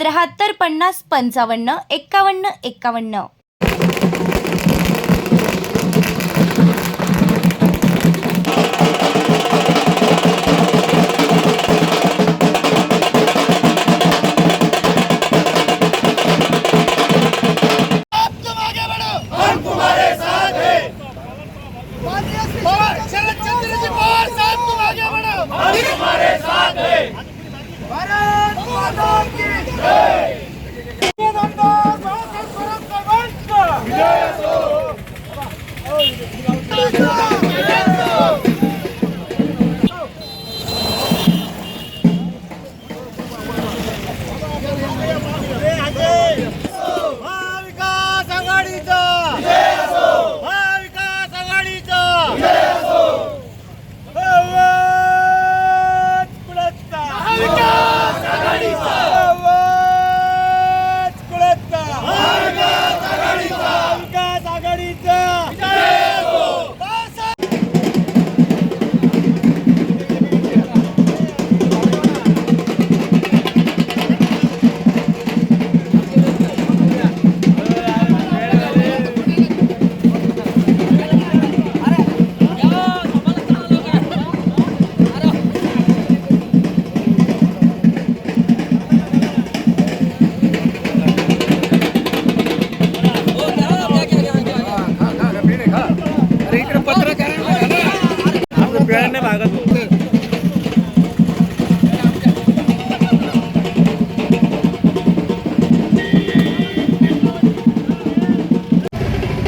त्र्याहत्तर पन्नास पंचावन्न एक्कावन्न एक्कावन्न.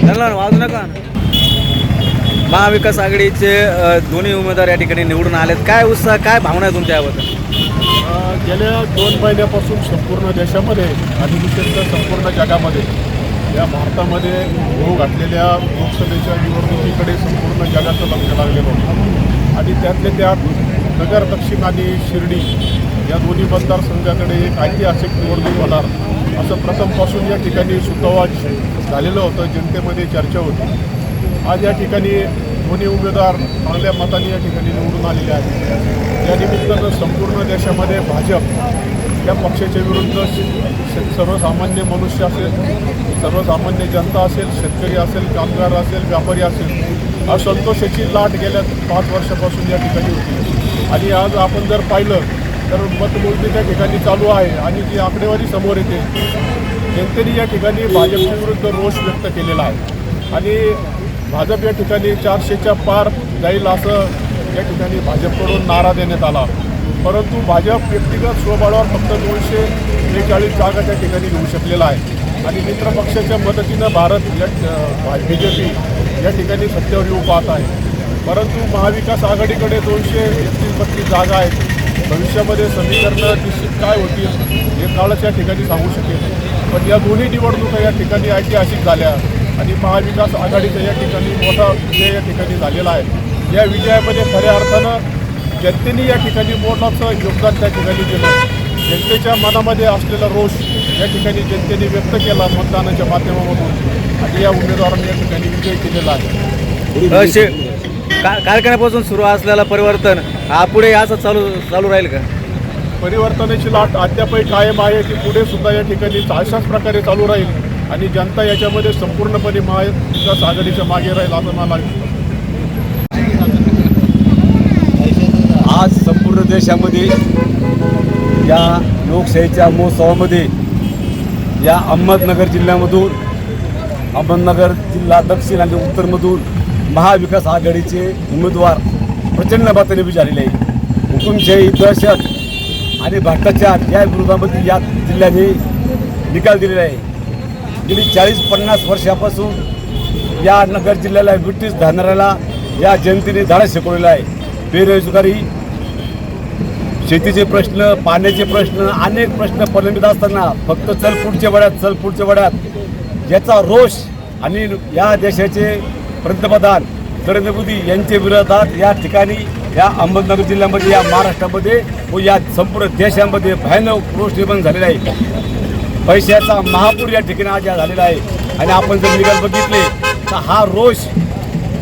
त्यांना वाजू नका महाविकास आघाडीचे दोन्ही उमेदवार या ठिकाणी निवडून आलेत. काय उत्साह काय भावना आहे तुमच्याबद्दल गेल्या दोन महिन्यापासून संपूर्ण देशामध्ये आणि विशेषतः संपूर्ण जगामध्ये या भारतामध्ये होऊ घातलेल्या लोकसभेच्या निवडणुकीकडे संपूर्ण जगाचं लक्ष लागलेलं होतं. आणि त्यातले त्यात नगर दक्षिण आणि शिर्डी या दोन्ही मतदारसंघाकडे एक ऐतिहासिक निवडणूक होणार. असं प्रथमपासून या ठिकाणी सुतोवाच झालेलं होतं जनतेमध्ये चर्चा होती. आज या ठिकाणी दोन्ही उमेदवार चांगल्या मताने या ठिकाणी निवडून आलेले आहेत. या निमित्तानं संपूर्ण देशामध्ये भाजप या पक्षाच्या विरुद्ध सर्वसामान्य मनुष्य असेल सर्वसामान्य जनता असेल शेतकरी असेल कामगार असेल व्यापारी असेल असंतोषाची लाट गेल्या पाच वर्षापासून या ठिकाणी होती. आणि आज आपण जर पाहिलं तर मतमोजणी त्या ठिकाणी चालू आहे आणि जी आकडेवारी समोर येते जनतेने या ठिकाणी भाजपच्या विरुद्ध रोष व्यक्त केलेला आहे. आणि भाजप या ठिकाणी चारशेच्या पार जाईल असं या ठिकाणी भाजपकडून नारा देण्यात आला. परंतु भाजप व्यक्तिगत स्वबळावर फक्त दोनशे बेचाळीस जागा त्या ठिकाणी घेऊ शकलेला आहे. आणि मित्रपक्षाच्या मदतीनं भारत या बी जे पी या ठिकाणी सत्तेवर येऊ पाहत आहे. परंतु महाविकास आघाडीकडे दोनशे एकतीस बत्तीस जागा आहेत. भविष्यामध्ये समीकरणं निश्चित काय होतील हे काळच या ठिकाणी सांगू शकेल. पण या दोन्ही निवडणुका या ठिकाणी ऐतिहासिक झाल्या आणि महाविकास आघाडीचा या ठिकाणी मोठा विजय या ठिकाणी झालेला आहे. या विजयामध्ये खऱ्या अर्थानं जनतेने या ठिकाणी मोठाचं योगदान त्या ठिकाणी दिलं. जनतेच्या मनामध्ये असलेला रोष या ठिकाणी जनतेने व्यक्त केला मतदानाच्या माध्यमामधून. आणि या उमेदवारांनी या ठिकाणी विजय केलेला आहे. का कारखान्यापासून सुरू असलेलं परिवर्तन हा पुढे असं चालू चालू राहील का? परिवर्तनाची लाट अद्यापही कायम आहे ती पुढे सुद्धा या ठिकाणी अशाच प्रकारे चालू राहील आणि जनता याच्यामध्ये संपूर्णपणे महाविकास आघाडीच्या मागे राहील असं मला. आज संपूर्ण देशामध्ये या लोकशाहीच्या महोत्सवामध्ये या अहमदनगर जिल्ह्यामधून अहमदनगर जिल्हा दक्षिण आणि उत्तरमधून महाविकास आघाडीचे उमेदवार प्रचंड मताने झालेले आहे हुकुमशाही दहशत आणि भ्रष्टाचार या विरोधामध्ये या जिल्ह्याने निकाल दिलेला आहे. गेली चाळीस पन्नास वर्षापासून या नगर जिल्ह्याला ब्रिटिश धारणाऱ्याला या जनतेने धाडा शिकवलेला आहे. बेरोजगारी शेतीचे प्रश्न पाण्याचे प्रश्न अनेक प्रश्न प्रलंबित असताना फक्त चल पुढच्या वड्यात चल पुढच्या वड्यात याचा रोष आणि या देशाचे पंतप्रधान नरेंद्र मोदी यांच्या विरोधात या ठिकाणी या अहमदनगर जिल्ह्यामध्ये या महाराष्ट्रामध्ये व या संपूर्ण देशामध्ये भयानक रोष निर्माण झालेला आहे. पैशाचा महापूर या ठिकाणी आज या झालेला आहे. आणि आपण जर निकाल बघितले तर हा रोष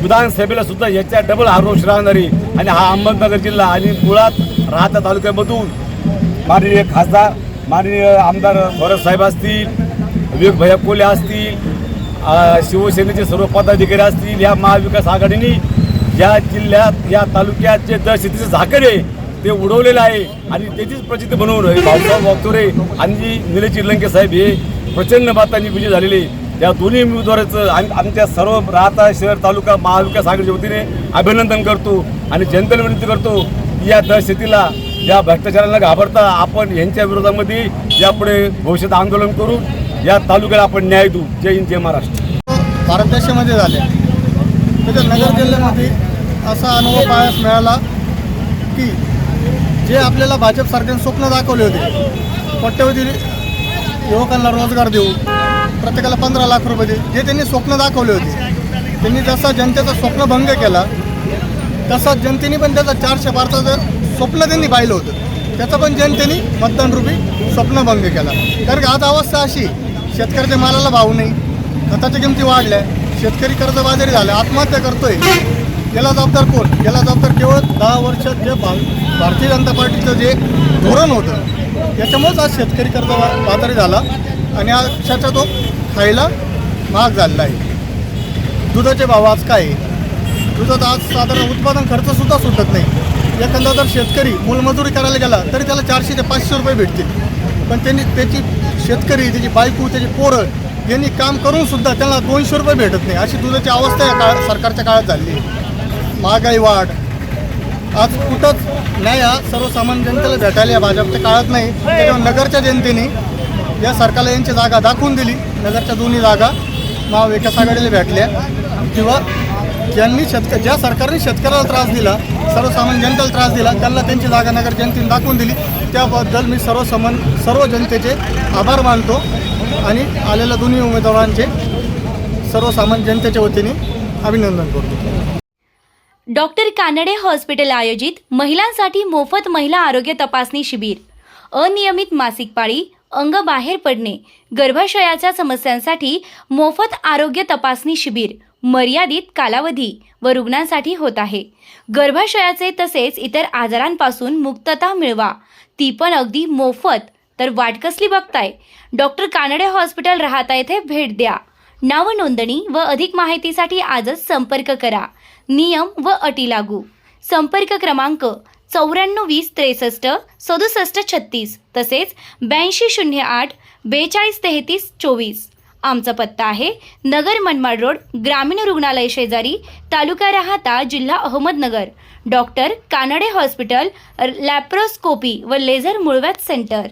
विधानसभेला सुद्धा याच्या डबल हा रोष राहणार आहे आणि हा अहमदनगर जिल्हा आणि मुळात राहता तालुक्यामधून माननीय खासदार माननीय आमदार भरत साहेब असतील विवेक भैया कोले असतील शिवसेनेचे सर्व पदाधिकारी असतील या महाविकास आघाडीने या जिल्ह्यात या तालुक्यात जे दहशतीचे झाकण झाकडे ते उडवलेलं आहे आणि त्याचीच प्रचिती बनवून भाऊसाहेब वागचोरे आणि निलेश चिरलंके साहेब हे प्रचंड मतांनी विजय झालेले या दोन्ही उमेदवाराचं आम- आमच्या सर्व राहता शहर तालुका महाविकास आघाडीच्या वतीने अभिनंदन करतो आणि जनतेला विनंती करतो या दहशतीला या भ्रष्टाचाराला घाबरता आपण यांच्या विरोधामध्ये यापुढे भविष्यात आंदोलन करू. या तालुक्याला आपण न्याय देऊ. जय हिंद जय महाराष्ट्र. भारत देशामध्ये झाले. त्याच्या नगर जिल्ह्यामध्ये असा अनुभव पाहायला मिळाला की जे आपल्याला भाजप सरकारने स्वप्न दाखवले होते कोट्यवधी युवकांना रोजगार देऊ प्रत्येकाला पंधरा लाख रुपये देऊ जे त्यांनी स्वप्न दाखवले होते त्यांनी जसा जनतेचा स्वप्नभंग केला तसा जनतेने पण त्याचा चारशे बारचं स्वप्न त्यांनी पाहिलं होतं त्याचं पण जनतेने मतदानरूपी स्वप्न स्वप्नभंग केला. कारण की आज अवस्था अशी शेतकऱ्याच्या मालाला भाव नाही खताच्या किमती वाढल्या शेतकरी कर्जबाजारी झाला आत्महत्या करतोय. याला जबाबदार कोण? याला जबाबदार केवळ दहा वर्षात जे भारतीय जनता पार्टीचं जे धोरण होतं त्याच्यामुळेच आज शेतकरी कर्ज बाजारी झाला आणि अक्षरशः तो खायला महाग झालेला आहे. दुधाचे भाव आज काय आहे? दुधात आज साधारण उत्पादन खर्च सुद्धा सुटत नाही. एखादा जर शेतकरी मोलमजुरी करायला गेला तरी त्याला चारशे ते पाचशे रुपये भेटतील. पण त्यांनी त्याची शेतकरी त्याची बायको त्याची पोरं यांनी काम करून सुद्धा त्यांना दोनशे रुपये भेटत नाही. अशी दुधाची अवस्था या काळ सरकारच्या काळात झाली. आहे. महागाई वाढ. आज कुठंच न्याय हा सर्वसामान्य जनतेला भेटायला या भाजपच्या काळात नाही. त्याच्यामुळे नगरच्या जनतेने या सरकारला यांची जागा दाखवून दिली. नगरच्या दोन्ही जागा महाविकास आघाडीला भेटल्या. किंवा ज्यांनी शेतक ज्या सरकारने शेतकऱ्याला त्रास दिला सर्वसामान्य जनतेला त्रास दिला त्यांना त्यांची जागा नगर जनतेने दाखवून दिली. त्याबद्दल मी सर्वसमान सर्व जनतेचे आभार मानतो आणि आलेल्या दोन्ही उमेदवारांचे सर्वसामान्य जनतेच्या वतीने अभिनंदन करतो. डॉक्टर कानडे हॉस्पिटल आयोजित महिलांसाठी मोफत महिला आरोग्य तपासणी शिबिर. अनियमित मासिक पाळी अंग बाहेर पडणे गर्भाशयाच्या समस्यांसाठी मोफत आरोग्य तपासणी शिबिर. मर्यादित कालावधी व रुग्णांसाठी होत आहे. गर्भाशयाचे तसेच इतर आजारांपासून मुक्तता मिळवा. ती पण अगदी मोफत. तर वाट कसली बघताय? डॉक्टर कानडे हॉस्पिटल राहता येथे भेट द्या. नाव नोंदणी व अधिक माहितीसाठी आजच संपर्क करा. नियम व अटी लागू. संपर्क क्रमांक चौऱ्याण्णव वीस त्रेसष्ट सदुसष्ट छत्तीस तसेच ब्याऐंशी शून्य आठ बेचाळीस तेहतीस चोवीस. आमचा पत्ता आहे नगर मनमाड रोड ग्रामीण रुग्णालय शेजारी तालुका राहता जिल्हा Ahmednagar. Doctor Kanade hospital laparoscopy व लेझर मुळव्यात सेंटर.